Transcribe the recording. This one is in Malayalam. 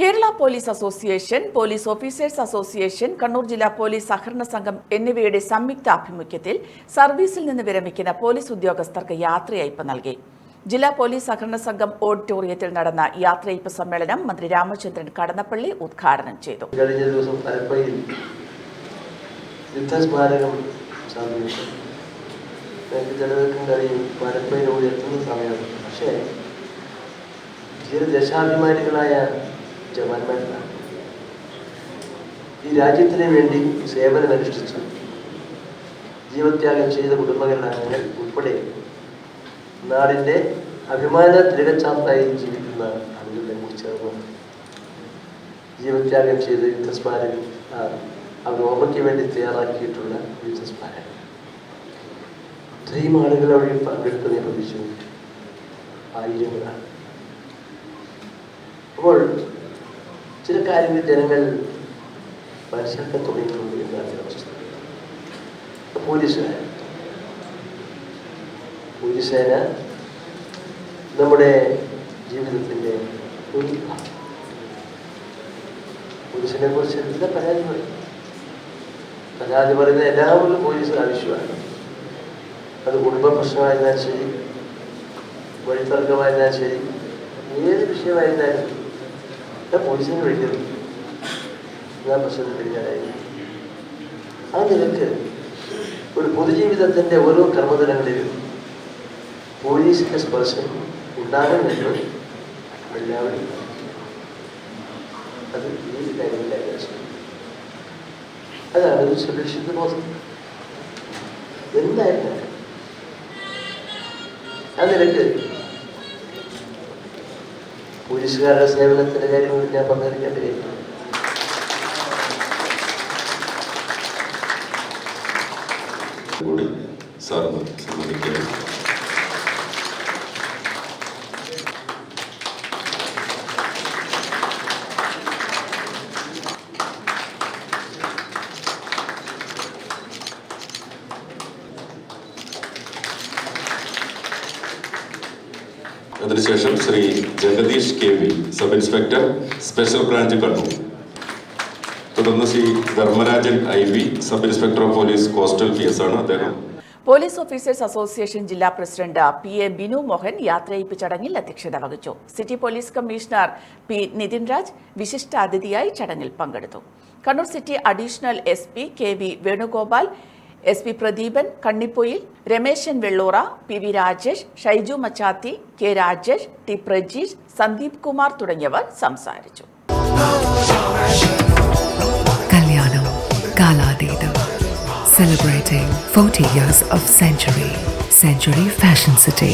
Kerala police association police officers association Kannur ജില്ലാ പോലീസ് സഹകരണ സംഘം എന്നിവയുടെ സംയുക്ത ആഭിമുഖ്യത്തിൽ സർവീസിൽ നിന്ന് വിരമിക്കുന്ന പോലീസ് ഉദ്യോഗസ്ഥർക്ക് യാത്രയയപ്പ് നൽകി. ജില്ലാ പോലീസ് സഹകരണ സംഘം ഓഡിറ്റോറിയത്തിൽ നടന്ന യാത്രയയപ്പ് സമ്മേളനം മന്ത്രി രാമചന്ദ്രൻ കടന്നപ്പള്ളി ഉദ്ഘാടനം ചെയ്തു. കഴിഞ്ഞ ദിവസം പരപ്പയിൽ കഴിയും. പരപ്പയിലൂടെ എത്തുന്ന സമയമാണ്. പക്ഷേ ദശാഭിമാനികളായ ജവാന്മാരാണ് ഈ രാജ്യത്തിന് വേണ്ടി സേവനമനുഷ്ഠിച്ചു ജീവത്യാഗം ചെയ്ത കുടുംബങ്ങളുടെ അംഗങ്ങൾ ഉൾപ്പെടെ നാടിന്റെ അഭിമാന തിരകച്ചാർത്തായി ജീവിക്കുന്ന ആളുകളെ കുറിച്ച് ജീവത്യാഗം ചെയ്ത യുദ്ധസ്മാരകം അവർ ഓർമ്മയ്ക്ക് വേണ്ടി തയ്യാറാക്കിയിട്ടുള്ള യുദ്ധസ്മാരകം. ഇത്രയും ആളുകൾ അവിടെ പങ്കെടുക്കുന്ന പ്രതീക്ഷിച്ചു ആയിരങ്ങളാണ്. അപ്പോൾ ചില കാര്യങ്ങൾ ജനങ്ങൾ മനസ്സിലാക്കാൻ തുടങ്ങിയിട്ടുണ്ട് എന്നാണ് അവസ്ഥ. പോലീസുകാർ പോലീസ് നമ്മുടെ ജീവിതത്തിന്റെ ഒരു പോലീസിനെ കുറിച്ച് എല്ലാ പരാതി പറയും പരാതി പറയുന്ന എല്ലാവരും പോലീസ് ആവശ്യമാണ്. അത് കുടുംബ പ്രശ്നമായിരുന്നാലും ശരി വഴിത്തർക്കമായിരുന്നാലും ശരി ഏത് വിഷയമായിരുന്നാലും ഞാൻ പോലീസിനെ വിളിക്കുന്നു. ഞാൻ പ്രശ്നം പിടിക്കാനായി ആ നിലയ്ക്ക് ഒരു പൊതുജീവിതത്തിന്റെ ഓരോ കർമ്മതലങ്ങളിലും പോലീസിന്റെ സ്പർശം ഉണ്ടാകുമെന്ന് എല്ലാവരും അത് ഏത് കാര്യങ്ങളിലായാലും ശരി. അതാണ് ഒരു സുരക്ഷിത ബോധം. എന്തായിരുന്നു ആ നിലയ്ക്ക് പോലീസുകാരുടെ സേവനത്തിന്റെ കാര്യങ്ങളിൽ ഞാൻ പങ്കെടുക്കേണ്ടി വരുന്നു സാറിന് സമ്മതിക്കുന്നു അതിനുശേഷം Shri Jagadeesh K V sub inspector special branch Kannur. തുടർന്ന് Shri Dharmarajan I V sub inspector of police coastal P S ആണ് അദ്ദേഹം. പോലീസ് ഓഫീസേഴ്സ് അസോസിയേഷൻ ജില്ലാ president P A Binu Mohan യാത്രയയപ്പ് ചടങ്ങിൽ അധ്യക്ഷത വഹിച്ചു. City police commissioner P Nithin Raj വിശിഷ്ട അതിഥിയായി ചടങ്ങിൽ പങ്കെടുത്തു. Kannur city additional S P K V Venugopal S P Pradeepan Kannipoyil Rameshan Vellura P V Rajesh Shaiju Machathi K Rajesh T Prajeesh Sandeep Kumar തുടങ്ങിയവർ സംസാരിച്ചു Kalyanam Kaladidam. Celebrating 40 years of Century. Century Fashion City.